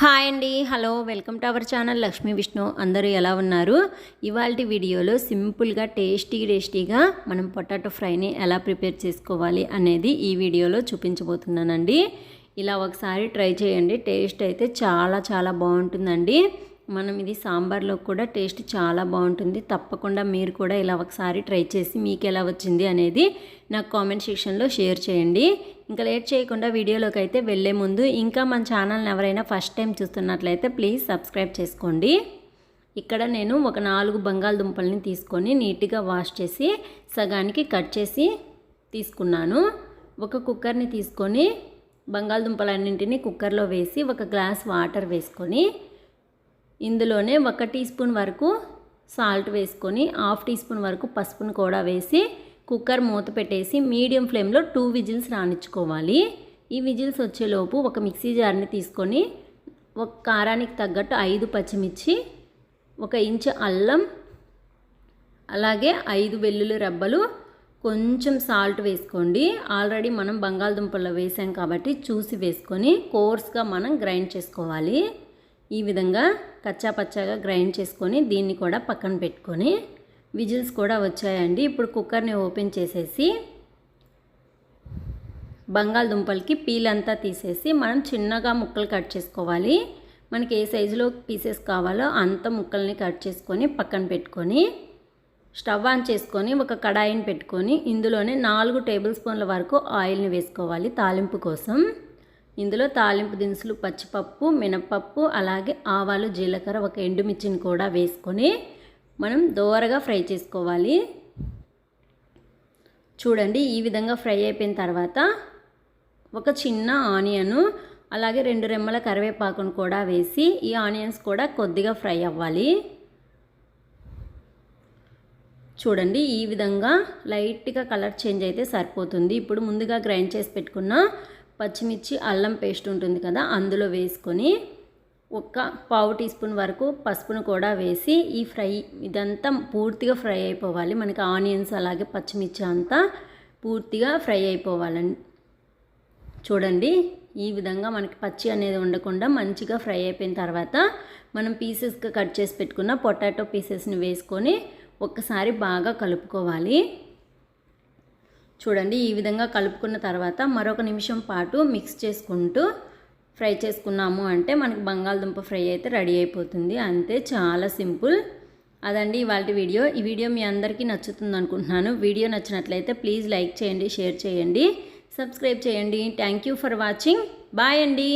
Hi అండి. Hello welcome to our channel Lakshmi Vishnu. అందరూ ఎలా ఉన్నారు? ఇవాళ వీడియోలో సింపుల్గా టేస్టీ టేస్టీగా మనం పొటాటో ఫ్రైని ఎలా ప్రిపేర్ చేసుకోవాలి అనేది ఈ వీడియోలో చూపించబోతున్నానండి. ఇలా ఒకసారి ట్రై చేయండి. టేస్ట్ అయితే చాలా చాలా బాగుంటుందండి. మనం ఇది సాంబార్లో కూడా టేస్ట్ చాలా బాగుంటుంది. తప్పకుండా మీరు కూడా ఇలా ఒకసారి ట్రై చేసి మీకు ఎలా వచ్చింది అనేది నాకు కామెంట్ సెక్షన్లో షేర్ చేయండి. ఇంకా లేట్ చేయకుండా వీడియోలోకి అయితే వెళ్ళే ముందు ఇంకా మన ఛానల్ని ఎవరైనా ఫస్ట్ టైం చూస్తున్నట్లయితే ప్లీజ్ సబ్స్క్రైబ్ చేసుకోండి. ఇక్కడ నేను ఒక నాలుగు బంగాళదుంపల్ని తీసుకొని నీట్గా వాష్ చేసి సగానికి కట్ చేసి తీసుకున్నాను. ఒక కుక్కర్ని తీసుకొని బంగాళదుంపలన్నింటినీ కుక్కర్లో వేసి ఒక గ్లాస్ వాటర్ వేసుకొని ఇందులోనే ఒక టీ స్పూన్ వరకు సాల్ట్ వేసుకొని హాఫ్ టీ స్పూన్ వరకు పసుపును కూడా వేసి కుక్కర్ మూత పెట్టేసి మీడియం ఫ్లేమ్లో టూ విజిల్స్ రానిచ్చుకోవాలి. ఈ విజిల్స్ వచ్చేలోపు ఒక మిక్సీ జార్ని తీసుకొని ఒక కారానికి తగ్గట్టు ఐదు పచ్చిమిర్చి ఒక ఇంచు అల్లం అలాగే ఐదు వెల్లుల్లి రెబ్బలు కొంచెం సాల్ట్ వేసుకోండి. ఆల్రెడీ మనం బంగాళదుంపల్లో వేసాం కాబట్టి చూసి వేసుకొని కోర్స్గా మనం గ్రైండ్ చేసుకోవాలి. ఈ విధంగా కచ్చా పచ్చాగా గ్రైండ్ చేసుకొని దీన్ని కూడా పక్కన పెట్టుకొని విజిల్స్ కూడా వచ్చాయండి. ఇప్పుడు కుక్కర్ని ఓపెన్ చేసేసి బంగాళదుంపలకి పీల్ అంతా తీసేసి మనం చిన్నగా ముక్కలు కట్ చేసుకోవాలి. మనకి ఏ సైజులో పీసెస్ కావాలో అంత ముక్కల్ని కట్ చేసుకొని పక్కన పెట్టుకొని స్టవ్ ఆన్ చేసుకొని ఒక కడాయిని పెట్టుకొని ఇందులోనే నాలుగు టేబుల్ స్పూన్ల వరకు ఆయిల్ని వేసుకోవాలి తాలింపు కోసం. ఇందులో తాలింపు దినుసులు పచ్చిపప్పు మినపప్పు అలాగే ఆవాలు జీలకర్ర ఒక ఎండుమిర్చిని కూడా వేసుకొని మనం దోరగా ఫ్రై చేసుకోవాలి. చూడండి ఈ విధంగా ఫ్రై అయిపోయిన తర్వాత ఒక చిన్న ఆనియను అలాగే రెండు రెమ్మల కరివేపాకును కూడా వేసి ఈ ఆనియన్స్ కూడా కొద్దిగా ఫ్రై అవ్వాలి. చూడండి ఈ విధంగా లైట్గా కలర్ చేంజ్ అయితే సరిపోతుంది. ఇప్పుడు ముందుగా గ్రైండ్ చేసి పెట్టుకున్న పచ్చిమిర్చి అల్లం పేస్ట్ ఉంటుంది కదా అందులో వేసుకొని ఒక పావు టీ స్పూన్ వరకు పసుపును కూడా వేసి ఈ ఫ్రై ఇదంతా పూర్తిగా ఫ్రై అయిపోవాలి. మనకి ఆనియన్స్ అలాగే పచ్చిమిర్చి అంతా పూర్తిగా ఫ్రై అయిపోవాలండి చూడండి. ఈ విధంగా మనకి పచ్చి అనేది ఉండకుండా మంచిగా ఫ్రై అయిపోయిన తర్వాత మనం పీసెస్గా కట్ చేసి పెట్టుకున్న పొటాటో పీసెస్ని వేసుకొని ఒక్కసారి బాగా కలుపుకోవాలి. చూడండి ఈ విధంగా కలుపుకున్న తర్వాత మరొక నిమిషం పాటు మిక్స్ చేసుకుంటూ ఫ్రై చేసుకున్నాము అంటే మనకి బంగాళదుంప ఫ్రై అయితే రెడీ అయిపోతుంది. అంతే చాలా సింపుల్. అదండి ఇవాళ వీడియో. ఈ వీడియో మీ అందరికీ నచ్చుతుంది అనుకుంటున్నాను. వీడియో నచ్చినట్లయితే ప్లీజ్ లైక్ చేయండి షేర్ చేయండి సబ్స్క్రైబ్ చేయండి. Thank you for watching. Bye అండి.